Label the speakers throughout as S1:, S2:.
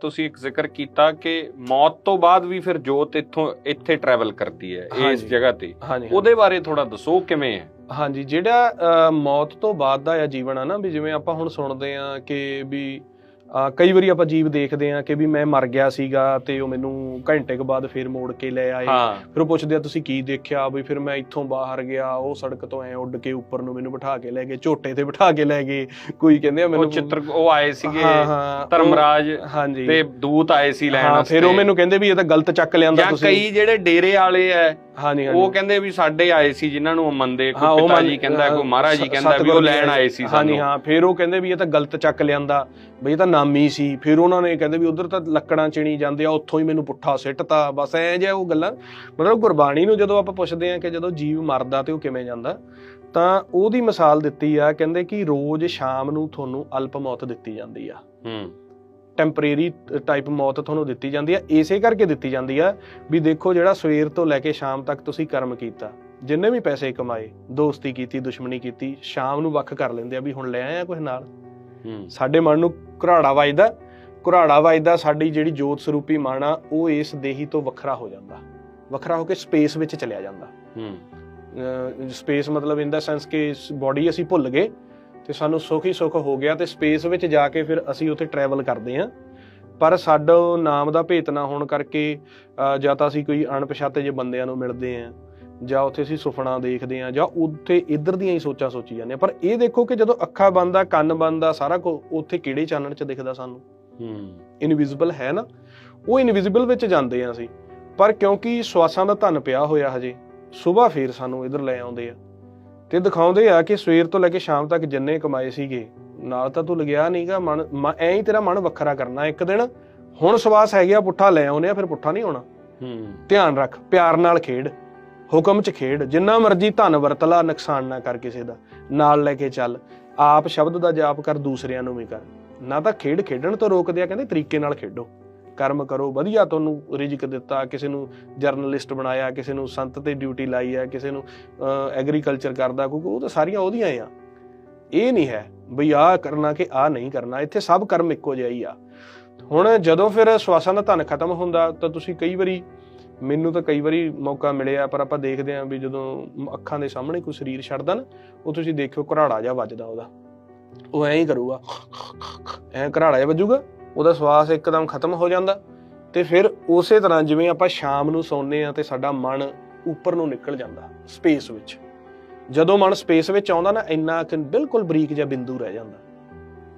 S1: ਤੁਸੀਂ ਇੱਕ ਜ਼ਿਕਰ ਕੀਤਾ ਕਿ ਮੌਤ ਤੋਂ ਬਾਅਦ ਵੀ ਫਿਰ ਜੋਤ ਇੱਥੋਂ ਇੱਥੇ ਟਰੈਵਲ ਕਰਦੀ ਹੈ ਇਸ। ਜਗ੍ਹਾ ਤੇ। ਉਹਦੇ ਬਾਰੇ ਥੋੜਾ ਦੱਸੋ ਕਿਵੇਂ ਹੈ?
S2: ਹਾਂਜੀ ਜਿਹੜਾ ਮੌਤ ਤੋਂ ਬਾਅਦ ਦਾ ਆ ਜੀਵਨ ਆ ਨਾ ਵੀ ਜਿਵੇਂ ਆਪਾਂ ਹੁਣ ਸੁਣਦੇ ਆ ਕਿ ਵੀ ਕਈ ਵਾਰੀ ਆਪਾਂ ਜੀਵ ਦੇਖਦੇ ਆ ਕਿ ਵੀ ਮੈਂ ਮਰ ਗਿਆ ਸੀਗਾ ਤੇ ਉਹ ਮੈਨੂੰ ਘੰਟੇ ਕੁ ਬਾਅਦ ਫੇਰ ਮੋੜ ਕੇ ਲੈ ਆਏ। ਫਿਰ ਉਹ ਪੁੱਛਦੇ ਆ ਤੁਸੀਂ ਕੀ ਦੇਖਿਆ ਵੀ ਫਿਰ ਮੈਂ ਇੱਥੋਂ ਬਾਹਰ ਗਿਆ ਉਹ ਸੜਕ ਤੋਂ ਐ ਉੱਡ ਕੇ ਉੱਪਰ ਨੂੰ ਮੈਨੂੰ ਬਿਠਾ ਕੇ ਲੈ ਗਏ ਝੋਟੇ ਤੇ ਬਿਠਾ ਕੇ ਲੈ ਗਏ। ਕੋਈ ਕਹਿੰਦੇ ਆ
S1: ਉਹ
S2: ਮੈਨੂੰ
S1: ਚਿੱਤਰ ਉਹ ਆਏ ਸੀਗੇ ਧਰਮਰਾਜ
S2: ਹਾਂਜੀ।
S1: ਤੇ ਦੂਤ ਆਏ ਸੀ ਲੈਣ
S2: ਫਿਰ ਉਹ ਮੈਨੂੰ ਕਹਿੰਦੇ ਵੀ ਇਹ ਤਾਂ ਗਲਤ ਚੱਕ ਲਿਆਂਦਾ
S1: ਜਾਂ
S2: ਤੁਸੀਂ।
S1: ਕਈ ਜਿਹੜੇ ਡੇਰੇ ਵਾਲੇ ਐ
S2: ਹਾਂਜੀ
S1: ਉਹ ਕਹਿੰਦੇ ਵੀ ਸਾਡੇ ਆਏ ਸੀ ਜਿਨ੍ਹਾਂ ਨੂੰ ਉਹ ਮੰਨਦੇ ਕੋਈ ਪਿਤਾ ਜੀ ਕਹਿੰਦਾ ਕੋਈ ਮਹਾਰਾਜ ਜੀ ਕਹਿੰਦਾ ਵੀ ਉਹ ਲੈਣ ਆਏ ਸੀ ਸਾਨੂੰ।
S2: ਹਾਂਜੀ ਹਾਂ ਫਿਰ ਉਹ ਕਹਿੰਦੇ ਵੀ ਇਹ ਤਾਂ ਗਲਤ ਚੱਕ ਲਿਆਂਦਾ ਬਈ ਇਹ ਤਾਂ ਨਾਮੀ ਸੀ। ਫਿਰ ਉਹਨਾਂ ਨੇ ਕਹਿੰਦੇ ਵੀ ਉਧਰ ਤਾਂ ਲੱਕੜਾਂ ਚਿਣੀ ਜਾਂਦੇ ਆ ਉੱਥੋਂ ਹੀ ਮੈਨੂੰ ਪੁੱਠਾ ਸਿੱਟਤਾ। ਬਸ ਐ ਜਿਹਾ ਉਹ ਗੱਲਾਂ ਮਤਲਬ ਗੁਰਬਾਣੀ ਨੂੰ ਜਦੋਂ ਆਪਾਂ ਪੁੱਛਦੇ ਆ ਕਿ ਜਦੋਂ ਜੀਵ ਮਰਦਾ ਤੇ ਉਹ ਕਿਵੇਂ ਜਾਂਦਾ ਤਾਂ ਉਹਦੀ ਮਿਸਾਲ ਦਿੱਤੀ ਆ ਕਹਿੰਦੇ ਕਿ ਰੋਜ਼ ਸ਼ਾਮ ਨੂੰ ਤੁਹਾਨੂੰ ਅਲਪ ਮੌਤ ਦਿੱਤੀ ਜਾਂਦੀ ਆ।
S1: ਹੂੰ।
S2: ਟੈਂਪਰੇਰੀ ਟਾਈਪ ਮੌਤ ਤੁਹਾਨੂੰ ਦਿੱਤੀ ਜਾਂਦੀ ਆ। ਇਸੇ ਕਰਕੇ ਦਿੱਤੀ ਜਾਂਦੀ ਆ ਵੀ ਦੇਖੋ ਜਿਹੜਾ ਸਵੇਰ ਤੋਂ ਲੈ ਕੇ ਸ਼ਾਮ ਤੱਕ ਤੁਸੀਂ ਕਰਮ ਕੀਤਾ। ਜਿੰਨੇ ਵੀ ਪੈਸੇ ਕਮਾਏ ਦੋਸਤੀ ਕੀਤੀ ਦੁਸ਼ਮਣੀ ਕੀਤੀ ਸ਼ਾਮ ਨੂੰ ਵੱਖ ਕਰ ਲੈਂਦੇ ਆ ਵੀ ਹੁਣ ਲੈ ਆਇਆ ਕੁਝ ਨਾਲ।
S1: ਹੂੰ।
S2: ਸਾਡੇ ਮਨ ਨੂੰ ਘਰਾੜਾ ਵੱਜਦਾ ਘਰਾੜਾ ਵੱਜਦਾ ਸਾਡੀ ਜਿਹੜੀ ਜੋਤ ਸਰੂਪੀ ਮਨ ਆ ਉਹ ਇਸ ਦੇਹੀ ਤੋਂ ਵੱਖਰਾ ਹੋ ਜਾਂਦਾ। ਵੱਖਰਾ ਹੋ ਕੇ ਸਪੇਸ ਵਿੱਚ ਚਲਿਆ ਜਾਂਦਾ।
S1: ਹੂੰ।
S2: ਸਪੇਸ ਮਤਲਬ ਇਨ ਦਾ ਸੈਂਸ ਕਿ ਬਾਡੀ ਅਸੀਂ ਭੁੱਲ ਗਏ ਤੇ ਸਾਨੂੰ ਸੁੱਖ ਹੀ ਸੁੱਖ ਹੋ ਗਿਆ ਤੇ ਸਪੇਸ ਵਿੱਚ ਜਾ ਕੇ ਫਿਰ ਅਸੀਂ ਉੱਥੇ ਟਰੈਵਲ ਕਰਦੇ ਹਾਂ। ਪਰ ਸਾਡਾ ਨਾਮ ਦਾ ਭੇਤ ਨਾ ਹੋਣ ਕਰਕੇ ਜਾਂ ਤਾਂ ਅਸੀਂ ਕੋਈ ਅਣਪਛਾਤੇ ਜੇ ਬੰਦਿਆਂ ਨੂੰ ਮਿਲਦੇ ਹਾਂ ਜਾਂ ਉੱਥੇ ਅਸੀਂ ਸੁਪਨਾ ਦੇਖਦੇ ਹਾਂ ਜਾਂ ਉੱਥੇ ਇੱਧਰ ਦੀਆਂ ਹੀ ਸੋਚਾਂ ਸੋਚੀ ਜਾਂਦੇ ਹਾਂ। ਪਰ ਇਹ ਦੇਖੋ ਕਿ ਜਦੋਂ ਅੱਖਾਂ ਬੰਦ ਆ ਕੰਨ ਬੰਦ ਆ ਸਾਰਾ ਕੁਝ ਉੱਥੇ ਕਿਹੜੇ ਚਾਨਣ 'ਚ ਦਿਖਦਾ ਸਾਨੂੰ?
S1: ਹੂੰ।
S2: ਇਨਵਿਜ਼ੀਬਲ ਹੈ ਨਾ? ਉਹ ਇਨਵਿਜ਼ੀਬਲ ਵਿੱਚ ਜਾਂਦੇ ਆ ਅਸੀਂ। ਪਰ ਕਿਉਂਕਿ ਸਵਾਸਾਂ ਦਾ ਧਨ ਪਿਆ ਹੋਇਆ ਹਜੇ ਸਵੇਰ ਫੇਰ ਸਾਨੂੰ ਇਧਰ ਲੈ ਆਉਂਦੇ ਆ। ਤੇ ਦਿਖਾਉਂਦੇ ਆ ਕਿ ਸਵੇਰ ਤੋਂ ਲੈ ਕੇ ਸ਼ਾਮ ਤੱਕ ਜਿੰਨੇ ਕਮਾਏ ਸੀਗੇ। ਨਾਲ ਤਾਂ ਤੂੰ ਲਗਿਆ ਨਹੀਂਗਾ ਮਨ ਐਂ ਹੀ ਤੇਰਾ ਮਨ ਵੱਖਰਾ ਕਰਨਾ। ਇੱਕ ਦਿਨ ਹੁਣ ਸਵਾਸ ਹੈਗੇ ਆ ਪੁੱਠਾ ਲੈ ਆਉਨੇ ਆ ਫਿਰ ਪੁੱਠਾ ਨਹੀਂ ਆਉਣਾ।
S1: ਹੂੰ।
S2: ਧਿਆਨ ਰੱਖ ਪਿਆਰ ਨਾਲ ਖੇਡ ਹੁਕਮ 'ਚ ਖੇਡ ਜਿੰਨਾ ਮਰਜ਼ੀ ਧਨ ਵਰਤ ਲਾ ਨੁਕਸਾਨ ਨਾ ਕਰ ਕਿਸੇ ਦਾ। ਨਾਲ ਲੈ ਕੇ ਚੱਲ ਆਪ ਸ਼ਬਦ ਦਾ ਜਾਪ ਕਰ ਦੂਸਰਿਆਂ ਨੂੰ ਵੀ ਕਰ। ਨਾ ਤਾਂ ਖੇਡ ਖੇਡਣ ਤੋਂ ਰੋਕਦੇ ਆ ਕਹਿੰਦੇ ਤਰੀਕੇ ਨਾਲ ਖੇਡੋ। ਕਰਮ ਕਰੋ, ਵਧੀਆ ਤੁਹਾਨੂੰ ਰਿਜਕ ਦਿੱਤਾ, ਕਿਸੇ ਨੂੰ ਜਰਨਲਿਸਟ ਬਣਾਇਆ, ਕਿਸੇ ਨੂੰ ਸੰਤ ਤੇ ਡਿਊਟੀ ਲਾਈ ਹੈ, ਕਿਸੇ ਨੂੰ ਐਗਰੀਕਲਚਰ ਕਰਦਾ, ਕਿਉਂਕਿ ਉਹ ਤਾਂ ਸਾਰੀਆਂ ਉਹਦੀਆਂ ਆ। ਇਹ ਨਹੀਂ ਹੈ ਬਈ ਆਹ ਕਰਨਾ ਕਿ ਆਹ ਨਹੀਂ ਕਰਨਾ, ਇੱਥੇ ਸਭ ਕਰਮ ਇੱਕੋ ਜਿਹਾ ਹੀ ਆ। ਹੁਣ ਜਦੋਂ ਫਿਰ ਸਵਾਸਾਂ ਦਾ ਧਨ ਖਤਮ ਹੁੰਦਾ, ਤਾਂ ਤੁਸੀਂ ਕਈ ਵਾਰੀ, ਮੈਨੂੰ ਤਾਂ ਕਈ ਵਾਰੀ ਮੌਕਾ ਮਿਲਿਆ, ਪਰ ਆਪਾਂ ਦੇਖਦੇ ਆਂ ਵੀ ਜਦੋਂ ਅੱਖਾਂ ਦੇ ਸਾਹਮਣੇ ਕੋਈ ਸਰੀਰ ਛੱਡਦਾ ਨਾ, ਉਹ ਤੁਸੀਂ ਦੇਖਿਓ ਘਰਾੜਾ ਜਿਹਾ ਵੱਜਦਾ ਉਹਦਾ। ਉਹ ਐਂ ਹੀ ਕਰੂਗਾ। ਐਂ ਘਰਾੜਾ ਜਿਹਾ ਵੱਜੂਗਾ। ਉਹਦਾ ਸਵਾਸ ਇੱਕਦਮ ਖਤਮ ਹੋ ਜਾਂਦਾ। ਤੇ ਫਿਰ ਉਸੇ ਤਰ੍ਹਾਂ ਜਿਵੇਂ ਆਪਾਂ ਸ਼ਾਮ ਨੂੰ ਸੌਂਦੇ ਆ ਤੇ ਸਾਡਾ ਮਨ ਉੱਪਰ ਨੂੰ ਨਿਕਲ ਜਾਂਦਾ ਸਪੇਸ ਵਿੱਚ। ਜਦੋਂ ਮਨ ਸਪੇਸ ਵਿੱਚ ਆਉਂਦਾ ਨਾ ਇੰਨਾ ਕਿ ਬਿਲਕੁਲ ਬਰੀਕ ਜਿਹਾ ਬਿੰਦੂ ਰਹਿ ਜਾਂਦਾ।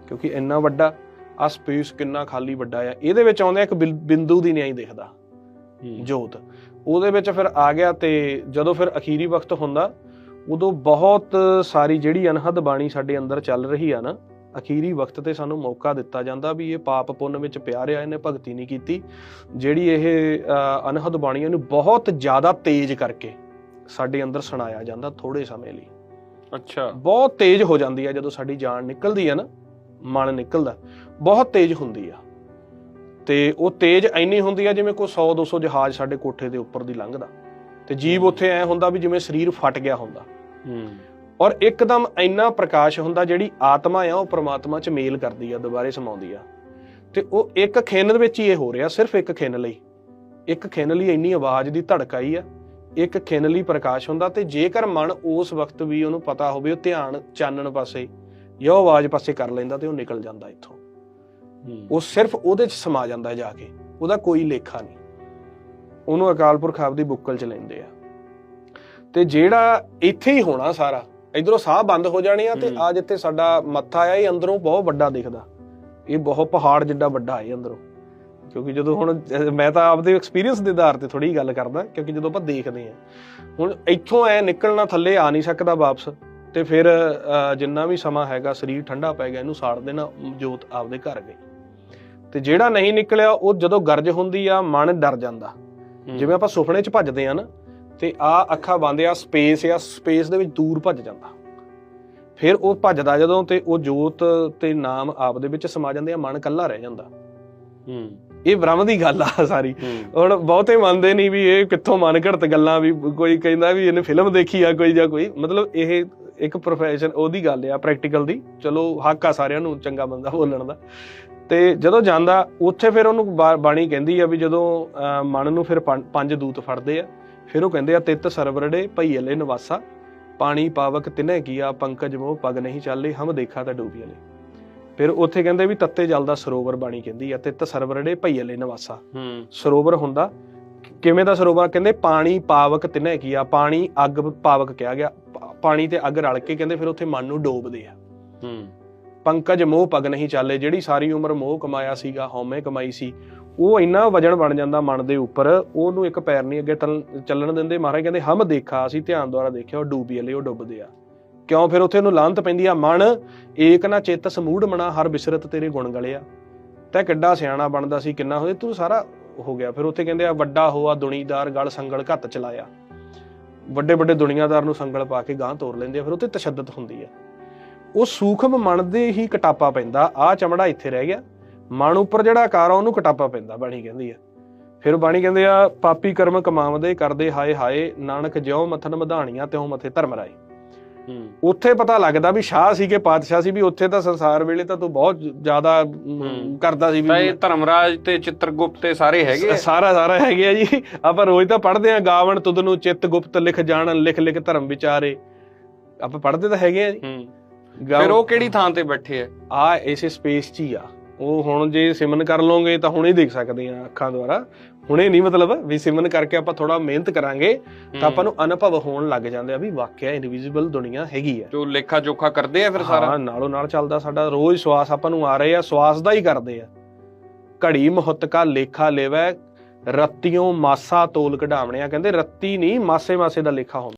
S2: ਕਿਉਂਕਿ ਇੰਨਾ ਵੱਡਾ ਆ ਸਪੇਸ ਕਿੰਨਾ ਖਾਲੀ ਵੱਡਾ ਆ ਇਹਦੇ ਵਿੱਚ ਆਉਂਦਾ ਇੱਕ ਬਿੰਦੂ ਦੀ ਨਹੀਂ ਦਿਖਦਾ। ਜੋਤ। ਉਹਦੇ ਵਿੱਚ ਫਿਰ ਆ ਗਿਆ ਤੇ ਜਦੋਂ ਫਿਰ ਅਖੀਰੀ ਵਕਤ ਹੁੰਦਾ ਉਦੋਂ ਬਹੁਤ ਸਾਰੀ ਜਿਹੜੀ ਅਨਹਦ ਬਾਣੀ ਸਾਡੇ ਅੰਦਰ ਚੱਲ ਰਹੀ ਆ ਨਾ ਅਖੀਰੀ ਵਕਤ ਤੇ ਸਾਨੂੰ ਮੌਕਾ ਦਿੱਤਾ ਜਾਂਦਾ ਵੀ ਇਹ ਪਾਪ ਪੁੰਨ ਵਿੱਚ ਪਿਆ ਰਿਹਾ ਇਹਨੇ ਭਗਤੀ ਨਹੀਂ ਕੀਤੀ ਜਿਹੜੀ ਇਹ ਅਨਹਦ ਬਾਣੀ ਇਹਨੂੰ ਬਹੁਤ ਜ਼ਿਆਦਾ ਤੇਜ਼ ਕਰਕੇ ਸਾਡੇ ਅੰਦਰ ਸੁਣਾਇਆ ਜਾਂਦਾ ਥੋੜੇ ਸਮੇਂ ਲਈ।
S1: ਅੱਛਾ।
S2: ਬਹੁਤ ਤੇਜ਼ ਹੋ ਜਾਂਦੀ ਆ ਜਦੋਂ ਸਾਡੀ ਜਾਨ ਨਿਕਲਦੀ ਆ ਨਾ ਮਨ ਨਿਕਲਦਾ ਬਹੁਤ ਤੇਜ਼ ਹੁੰਦੀ ਆ। ਤੇ ਉਹ ਤੇਜ਼ ਇੰਨੀ ਹੁੰਦੀ ਆ ਜਿਵੇਂ ਕੋਈ 100 200 ਜਹਾਜ਼ ਸਾਡੇ ਕੋਠੇ ਦੇ ਉੱਪਰ ਦੀ ਲੰਘਦਾ। ਤੇ ਜੀਵ ਉੱਥੇ ਐ ਹੁੰਦਾ ਵੀ ਜਿਵੇਂ ਸਰੀਰ ਫਟ ਗਿਆ ਹੁੰਦਾ।
S1: ਹੂੰ।
S2: ਔਰ ਇੱਕਦਮ ਇੰਨਾ ਪ੍ਰਕਾਸ਼ ਹੁੰਦਾ ਜਿਹੜੀ ਆਤਮਾ ਆ ਉਹ ਪ੍ਰਮਾਤਮਾ 'ਚ ਮੇਲ ਕਰਦੀ ਆ ਦੁਬਾਰੇ ਸਮਾਉਂਦੀ ਆ। ਤੇ ਉਹ ਇੱਕ ਖਿੰਨ ਦੇ ਵਿੱਚ ਹੀ ਇਹ ਹੋ ਰਿਹਾ ਸਿਰਫ ਇੱਕ ਖਿੰਨ ਲਈ। ਇੱਕ ਖਿੰਨ ਲਈ ਇੰਨੀ ਆਵਾਜ਼ ਦੀ ਧੜਕ ਆਈ ਆ ਇੱਕ ਖਿੰਨ ਲਈ ਪ੍ਰਕਾਸ਼ ਹੁੰਦਾ ਤੇ ਜੇਕਰ ਮਨ ਉਸ ਵਕਤ ਵੀ ਉਹਨੂੰ ਪਤਾ ਹੋਵੇ ਉਹ ਧਿਆਨ ਚਾਨਣ ਪਾਸੇ ਜਾਂ ਉਹ ਆਵਾਜ਼ ਪਾਸੇ ਕਰ ਲੈਂਦਾ ਤੇ ਉਹ ਨਿਕਲ ਜਾਂਦਾ ਇੱਥੋਂ। ਉਹ ਸਿਰਫ ਉਹਦੇ 'ਚ ਸਮਾ ਜਾਂਦਾ ਜਾ ਕੇ ਉਹਦਾ ਕੋਈ ਲੇਖਾ ਨਹੀਂ। ਉਹਨੂੰ ਅਕਾਲ ਪੁਰਖ ਆਪਦੀ ਬੁੱਕਲ 'ਚ ਲੈਂਦੇ ਆ। ਤੇ ਜਿਹੜਾ ਇੱਥੇ ਹੀ ਹੋਣਾ ਸਾਰਾ ਇਧਰੋਂ ਸਾਹ ਬੰਦ ਹੋ ਜਾਣੇ ਆ ਤੇ। ਆ ਜਿੱਥੇ ਸਾਡਾ ਮੱਥਾ ਆ ਇਹ ਅੰਦਰੋਂ ਬਹੁਤ ਵੱਡਾ ਦਿਖਦਾ ਇਹ ਬਹੁਤ ਪਹਾੜ ਜਿੱਡਾ ਵੱਡਾ ਹੈ ਅੰਦਰੋਂ ਕਿਉਂਕਿ ਜਦੋਂ ਹੁਣ ਮੈਂ ਤਾਂ ਆਪਦੇ ਐਕਸਪੀਰੀਅੰਸ ਦੇ ਆਧਾਰ ਤੇ ਥੋੜੀ ਗੱਲ ਕਰਦਾ ਕਿਉਂਕਿ ਜਦੋਂ ਆਪਾਂ ਦੇਖਦੇ ਆ ਹੁਣ ਇੱਥੋਂ ਐ ਨਿਕਲਣਾ ਥੱਲੇ ਆ ਨਹੀਂ ਸਕਦਾ ਵਾਪਸ ਤੇ ਫਿਰ ਜਿੰਨਾ ਵੀ ਸਮਾਂ ਹੈਗਾ ਸਰੀਰ ਠੰਡਾ ਪੈ ਗਿਆ ਇਹਨੂੰ ਸਾੜ ਦੇਣਾ ਜੋਤ ਆਪਦੇ ਘਰ ਗਈ ਤੇ ਜਿਹੜਾ ਨਹੀਂ ਨਿਕਲਿਆ ਉਹ ਜਦੋਂ ਗਰਜ ਹੁੰਦੀ ਆ ਮਨ ਡਰ ਜਾਂਦਾ। ਜਿਵੇਂ ਆਪਾਂ ਸੁਪਨੇ 'ਚ ਭੱਜਦੇ ਆ ਨਾ ਤੇ ਆ ਅੱਖਾਂ ਬੰਦ ਆ ਸਪੇਸ ਆ ਸਪੇਸ ਦੇ ਵਿੱਚ ਦੂਰ ਭੱਜ ਜਾਂਦਾ। ਫਿਰ ਉਹ ਭੱਜਦਾ ਜਦੋਂ ਤੇ ਉਹ ਜੋਤ ਤੇ ਨਾਮ ਆਪ ਦੇ ਵਿੱਚ ਸਮਾ ਜਾਂਦੇ ਆ ਮਨ ਕੱਲਾ ਰਹਿ ਜਾਂਦਾ।
S1: ਹੂੰ।
S2: ਇਹ ਬ੍ਰਹਮ ਦੀ ਗੱਲ ਆ ਸਾਰੀ। ਹੁਣ ਬਹੁਤੇ ਮੰਨਦੇ ਨਹੀਂ ਵੀ ਇਹ ਕਿੱਥੋਂ ਮਨ ਘੜਤ ਗੱਲਾਂ ਵੀ ਕੋਈ ਕਹਿੰਦਾ ਵੀ ਇਹਨੇ ਫਿਲਮ ਦੇਖੀ ਆ ਕੋਈ ਜਾਂ ਕੋਈ। ਮਤਲਬ ਇਹ ਇੱਕ ਪ੍ਰੋਫੈਸ਼ਨ ਉਹਦੀ ਗੱਲ ਆ ਪ੍ਰੈਕਟੀਕਲ ਦੀ। ਚਲੋ ਹੱਕ ਆ ਸਾਰਿਆਂ ਨੂੰ ਚੰਗਾ ਬੰਦਾ ਬੋਲਣ ਦਾ। ਤੇ ਜਦੋਂ ਜਾਂਦਾ ਉੱਥੇ ਫਿਰ ਉਹਨੂੰ ਬਾਣੀ ਕਹਿੰਦੀ ਆ ਵੀ ਜਦੋਂ ਮਨ ਨੂੰ ਫਿਰ ਪੰਜ ਦੂਤ ਫੜਦੇ ਆ। ਫਿਰ ਉਹ ਕਹਿੰਦੇ ਆ ਤਿੱਤ ਸਰਵਰੜੇ ਭਈਲੇ ਨਿਵਾਸਾ ਪਾਣੀ ਪਾਵਕ ਤਿਨੈ ਕੀਆ ਪੰਕਜ ਮੋਹ ਪਗ ਨਹੀਂ ਚਾਲੇ ਹਮ ਦੇਖਾ ਤਾਂ ਡੂਬੀਲੇ ਫਿਰ ਉੱਥੇ ਕਹਿੰਦੇ ਵੀ ਤੱਤੇ ਜਲਦਾ ਸਰੋਵਰ ਬਾਣੀ ਕਹਿੰਦੀ ਆ ਤਿੱਤ ਸਰਵਰੜੇ ਭਈਲੇ ਨਿਵਾਸਾ।
S1: ਹੂੰ।
S2: ਸਰੋਵਰ ਹੁੰਦਾ ਕਿਵੇਂ ਦਾ ਸਰੋਵਰ? ਕਹਿੰਦੇ ਪਾਣੀ ਪਾਵਕ ਤਿਨੈ ਕੀਆ ਪਾਣੀ ਅੱਗ ਪਾਵਕ ਕਿਹਾ ਗਿਆ ਪਾਣੀ ਤੇ ਅੱਗ ਰਲ ਕੇ ਕਹਿੰਦੇ ਫਿਰ ਉੱਥੇ ਮਨ ਨੂੰ ਡੋਬਦੇ ਆ।
S1: ਹੂੰ।
S2: ਪੰਕਜ ਮੋਹ ਪਗ ਨਹੀਂ ਚਾਲੇ ਜਿਹੜੀ ਸਾਰੀ ਉਮਰ ਮੋਹ ਕਮਾਇਆ ਸੀਗਾ ਹਉਮੈ ਕਮਾਈ ਸੀ ਉਹ ਇੰਨਾ ਵਜਨ ਬਣ ਜਾਂਦਾ ਮਨ ਦੇ ਉੱਪਰ, ਉਹਨੂੰ ਇੱਕ ਪੈਰ ਨਹੀਂ ਅੱਗੇ ਤਲ- ਚੱਲਣ ਦਿੰਦੇ। ਮਹਾਰਾਜ ਕਹਿੰਦੇ, ਹਮ ਦੇਖਾ, ਅਸੀਂ ਧਿਆਨ ਦੁਆਰਾ ਦੇਖਿਆ, ਉਹ ਡੂਬੀ ਵਾਲੇ, ਉਹ ਡੁੱਬਦੇ ਆ। ਕਿਉਂ? ਫਿਰ ਉੱਥੇ ਉਹਨੂੰ ਲਾਂਤ ਪੈਂਦੀ ਆ। ਮਨ ਏਕ ਨਾ ਚੇਤ ਸਮੂੜ ਮਣਾ ਹਰ ਬਿਸਰਤ ਤੇਰੇ ਗੁਣ ਗਲਿਆ ਤੈ ਕਿੱਡਾ ਸਿਆਣਾ ਬਣਦਾ ਸੀ, ਕਿੰਨਾ ਹੋਏ ਤੂੰ ਸਾਰਾ ਹੋ ਗਿਆ। ਫਿਰ ਉੱਥੇ ਕਹਿੰਦੇ ਆ, ਵੱਡਾ ਹੋਆ ਦੁਨੀਦਾਰ, ਗਲ ਸੰਗਲ ਘੱਤ ਚਲਾਇਆ। ਵੱਡੇ ਵੱਡੇ ਦੁਨੀਆਦਾਰ ਨੂੰ ਸੰਗਲ ਪਾ ਕੇ ਗਾਂ ਤੋਰ ਲੈਂਦੇ ਆ। ਫਿਰ ਉੱਥੇ ਤਸ਼ੱਦਦ ਹੁੰਦੀ ਆ। ਉਹ ਸੂਖਮ ਮਨ ਦੇ ਹੀ ਕਟਾਪਾ ਪੈਂਦਾ। ਆ ਚਮੜਾ ਇੱਥੇ ਰਹਿ ਗਿਆ। ਮਨ ਉੱਪਰ ਜਿਹੜਾ ਆਕਾਰ ਆ ਉਹਨੂੰ ਕਟਾਪਾ ਪੈਂਦਾ ਬਾਣੀ ਕਹਿੰਦੀ ਆ। ਫਿਰ ਬਾਣੀ ਕਹਿੰਦੇ ਆ ਪਾਪੀ ਕਰਮ ਕਮਾਵਦੇ ਕਰਦੇ ਹਾਏ ਹਾਏ ਨਾਨਕ ਜਿਉ ਮਥਨ ਮਧਾਣੀਆਂ ਤਿਉ ਮਥੇ ਧਰਮ ਰਾਏ। ਉੱਥੇ ਪਤਾ ਲੱਗਦਾ ਵੀ ਸ਼ਾਹ ਸੀ ਕਿ ਪਾਤਸ਼ਾਹ ਸੀ ਵੀ ਉੱਥੇ ਤਾਂ ਸੰਸਾਰ ਵੇਲੇ ਤਾਂ ਤੂੰ ਬਹੁਤ ਜ਼ਿਆਦਾ। ਕਰਦਾ ਸੀ
S1: ਤਾਂ ਇਹ
S2: ਵੀ
S1: ਧਰਮਰਾਜ ਤੇ ਚਿੱਤਰਗੁਪਤ ਤੇ ਸਾਰੇ ਹੈਗੇ।
S2: ਸਾਰਾ ਸਾਰਾ ਹੈਗੇ ਆ ਜੀ। ਆਪਾਂ ਰੋਜ਼ ਤਾਂ ਪੜ੍ਹਦੇ ਆ ਗਾਵਣ ਤੁਧ ਨੂੰ ਚਿੱਤ ਗੁਪਤ ਲਿਖ ਜਾਣਨ ਲਿਖ ਲਿਖ ਧਰਮ ਵਿਚਾਰੇ। ਆਪਾਂ ਪੜ੍ਹਦੇ ਤਾਂ ਹੈਗੇ ਆ ਜੀ।
S1: ਫਿਰ ਉਹ ਕਿਹੜੀ ਥਾਂ ਤੇ ਬੈਠੇ ਆ?
S2: ਆ ਇਸੇ ਸਪੇਸ 'ਚ ਹੀ ਆ। ਉਹ ਹੁਣ ਜੇ ਸਿਮਨ ਕਰ ਲਓਗੇ ਤਾਂ ਹੁਣੇ ਦੇਖ ਸਕਦੇ ਆ ਅੱਖਾਂ ਦੁਆਰਾ। ਹੁਣੇ ਨਹੀਂ ਮਤਲਬ ਵੀ ਸਿਮਨ ਕਰਕੇ ਆਪਾਂ ਥੋੜਾ ਮਿਹਨਤ ਕਰਾਂਗੇ ਤਾਂ ਆਪਾਂ ਨੂੰ ਅਨੁਭਵ ਹੋਣ ਲੱਗ ਜਾਂਦੇ ਆ ਵੀ ਵਾਕਿਆ ਇਨਵਿਜ਼ੀਬਲ ਦੁਨੀਆ ਹੈਗੀ ਆ।
S1: ਜੋ ਲੇਖਾ ਜੋਖਾ ਕਰਦੇ ਆ ਫਿਰ ਸਾਰਾ?
S2: ਹਾਂ ਨਾਲੋਂ ਨਾਲ ਚੱਲਦਾ ਸਾਡਾ ਰੋਜ਼ ਸਵਾਸ ਆਪਾਂ ਨੂੰ ਆ ਰਹੇ ਆ ਸਵਾਸ ਦਾ ਹੀ ਕਰਦੇ ਆ। ਘੜੀ ਮਹੱਤ ਕਾ ਲੇਖਾ ਲੈਵੈ ਰੱਤਿਓਂ ਮਾਸਾ ਤੋਲ ਕਢਾਵਣਿਆ। ਕਹਿੰਦੇ ਰੱਤੀ ਨਹੀਂ ਮਾਸੇ ਮਾਸੇ ਦਾ ਲੇਖਾ ਹੁੰਦਾ।